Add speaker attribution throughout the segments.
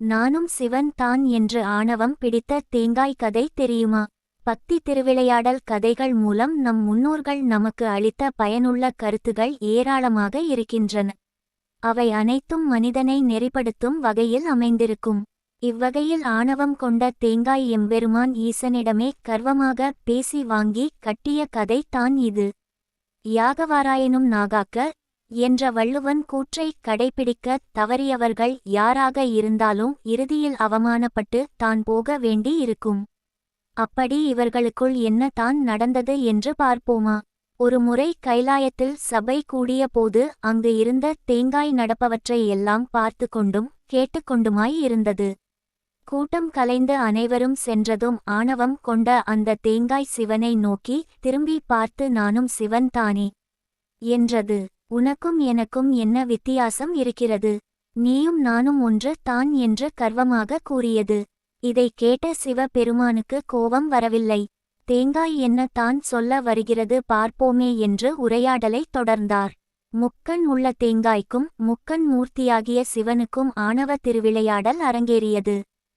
Speaker 1: நானும் சிவன் தான் என்று ஆணவம் பிடித்த தேங்காய் கதை தெரியுமா? பக்தி திருவிளையாடல் கதைகள் மூலம் நம் முன்னோர்கள் நமக்கு அளித்த பயனுள்ள கருத்துகள் ஏராளமாக இருக்கின்றன. அவை அனைத்தும் மனிதனை நெறிப்படுத்தும் வகையில் அமைந்திருக்கும். இவ்வகையில் ஆணவம் கொண்ட தேங்காய் எம்பெருமான் ஈசனிடமே கர்வமாக பேசி வாங்கி கட்டிய கதை தான் இது. யாகவாராயனும் நாகாக்க என்ற வள்ளுவன் கூற்றை கடைபிடிக்க தவறியவர்கள் யாராக இருந்தாலும் இறுதியில் அவமானப்பட்டு தான் போக வேண்டி இருக்கும். அப்படி இவர்களுக்குள் என்ன தான் நடந்தது என்று பார்ப்போமா? ஒரு முறை கைலாயத்தில் சபை கூடிய போது அங்கு இருந்த தேங்காய் நடப்பவற்றை எல்லாம் பார்த்து கொண்டும் கேட்டுக்கொண்டுமாய் இருந்தது. கூட்டம் கலைந்து அனைவரும் சென்றதும் ஆணவம் கொண்ட அந்த தேங்காய் சிவனை நோக்கி திரும்பி பார்த்து நானும் சிவன் தானே? என்றது. உனக்கும் எனக்கும் என்ன வித்தியாசம் இருக்கிறது? நீயும் நானும் ஒன்று தான் என்று கர்வமாக கூறியது. இதை கேட்ட சிவபெருமானுக்கு கோபம் வரவில்லை. தேங்காய் என்ன தான் சொல்ல வருகிறது பார்ப்போமே என்று உரையாடலை தொடர்ந்தார். முக்கண் உள்ள தேங்காய்க்கும் முக்கண் மூர்த்தியாகிய சிவனுக்கும் ஆணவ திருவிளையாடல் அரங்கேறியது.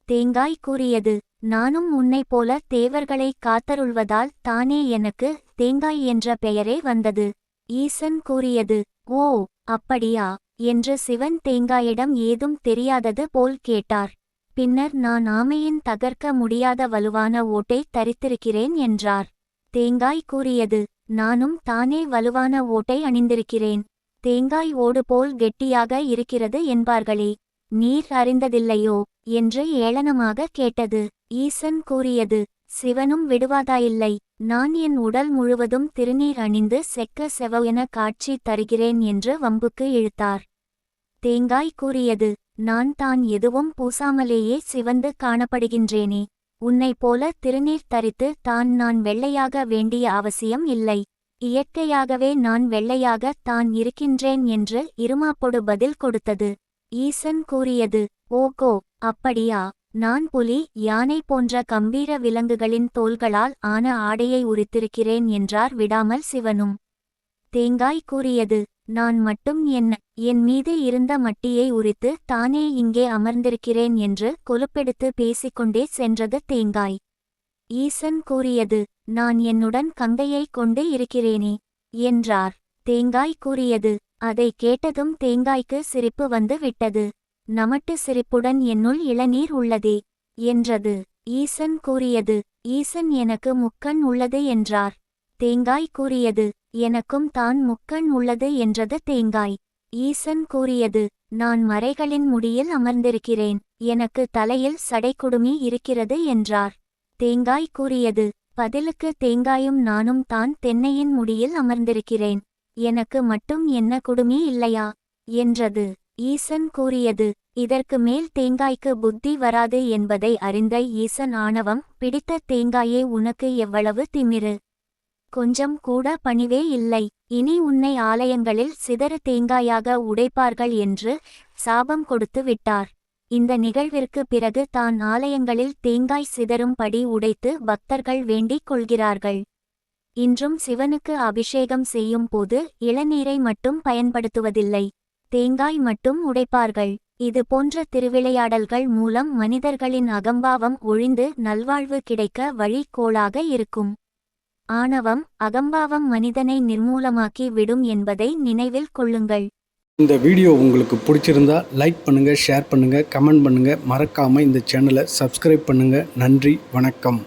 Speaker 1: தேங்காய் கூறியது நானும் உன்னைப் போல தேவர்களை காத்தருள்வதால் தானே எனக்கு தேங்காய் என்ற பெயரே வந்தது. ஈசன் கூறியது ஓ அப்படியா என்று சிவன் தேங்காயிடம் ஏதும் தெரியாதது போல் கேட்டார். பின்னர் நான் ஆமையின் தகர்க்க முடியாத வலுவான ஓட்டை தரித்திருக்கிறேன் என்றார். தேங்காய் கூறியது நானும் தானே வலுவான ஓட்டை அணிந்திருக்கிறேன். தேங்காய் ஓடு போல் கெட்டியாக இருக்கிறது என்பார்களே. நீர் அறிந்ததில்லையோ என்று ஏளனமாக கேட்டது. ஈசன் கூறியது சிவனும் விடுவாதாயில்லை. நான் என் உடல் முழுவதும் திருநீர் அணிந்து செக்க செவவென காட்சி தருகிறேன் என்று வம்புக்கு இழுத்தார். தேங்காய் கூறியது நான் தான் எதுவும் பூசாமலேயே சிவந்து காணப்படுகின்றேனே. உன்னைப் போல திருநீர் தரித்து தான் நான் வெள்ளையாக வேண்டிய அவசியம் இல்லை. இயற்கையாகவே நான் வெள்ளையாக தான் இருக்கின்றேன் என்று இருமாப்பொடு பதில் கொடுத்தது. ஈசன் கூறியது ஓகோ அப்படியா? நான் புலி யானை போன்ற கம்பீர விலங்குகளின் தோள்களால் ஆன ஆடையை உரித்திருக்கிறேன் என்றார் விடாமல் சிவனும். தேங்காய் கூறியது. நான் மட்டும் என்ன என் மீது இருந்த மட்டியை உரித்து தானே இங்கே அமர்ந்திருக்கிறேன் என்று கொலுப்பெடுத்து பேசிக்கொண்டே சென்றது தேங்காய். ஈசன் கூறியது. நான் என்னுடன் கங்கையை கொண்டு இருக்கிறேனே என்றார். தேங்காய் கூறியது. அதை கேட்டதும் தேங்காய்க்கு சிரிப்பு வந்து விட்டது. நமட்டு சிரிப்புடன் என்னுள் இளநீர் உள்ளதே என்றது. ஈசன் கூறியது. ஈசன் எனக்கு முக்கண் உள்ளது என்றார். தேங்காய் கூறியது. எனக்கும் தான் முக்கண் உள்ளது என்றது தேங்காய். ஈசன் கூறியது. நான் மறைகளின் முடியில் அமர்ந்திருக்கிறேன். எனக்கு தலையில் சடைக்குடுமி இருக்கிறது என்றார். தேங்காய் கூறியது. பதிலுக்கு தேங்காயும் நானும் தான் தென்னையின் முடியில் அமர்ந்திருக்கிறேன். எனக்கு மட்டும் என்ன குடுமி இல்லையா? என்றது. ஈசன் கூறியது இதற்கு மேல் தேங்காய்க்கு புத்தி வராது என்பதை அறிந்த ஈசன் ஆணவம் பிடித்த தேங்காயே உனக்கு எவ்வளவு திமிரு? கொஞ்சம் கூட பணிவே இல்லை. இனி உன்னை ஆலயங்களில் சிதற தேங்காயாக உடைப்பார்கள் என்று சாபம் கொடுத்து விட்டார். இந்த நிகழ்விற்கு பிறகு தான் ஆலயங்களில் தேங்காய் சிதறும்படி உடைத்து பக்தர்கள் வேண்டிக் கொள்கிறார்கள். இன்றும் சிவனுக்கு அபிஷேகம் செய்யும் போது இளநீரை மட்டும் பயன்படுத்துவதில்லை. தேங்காய் மட்டும் உடைப்பார்கள். இது போன்ற திருவிளையாடல்கள் மூலம் மனிதர்களின் அகம்பாவம் ஒழிந்து நல்வாழ்வு கிடைக்க வழிகோலாக இருக்கும். ஆணவம் அகம்பாவம் மனிதனை நிர்மூலமாக்கி விடும் என்பதை நினைவில் கொள்ளுங்கள்.
Speaker 2: இந்த வீடியோ உங்களுக்கு பிடிச்சிருந்தா லைக் பண்ணுங்கள் ஷேர் பண்ணுங்கள் கமெண்ட் பண்ணுங்கள் மறக்காமல் இந்த சேனலை சப்ஸ்கிரைப் பண்ணுங்கள் நன்றி வணக்கம்.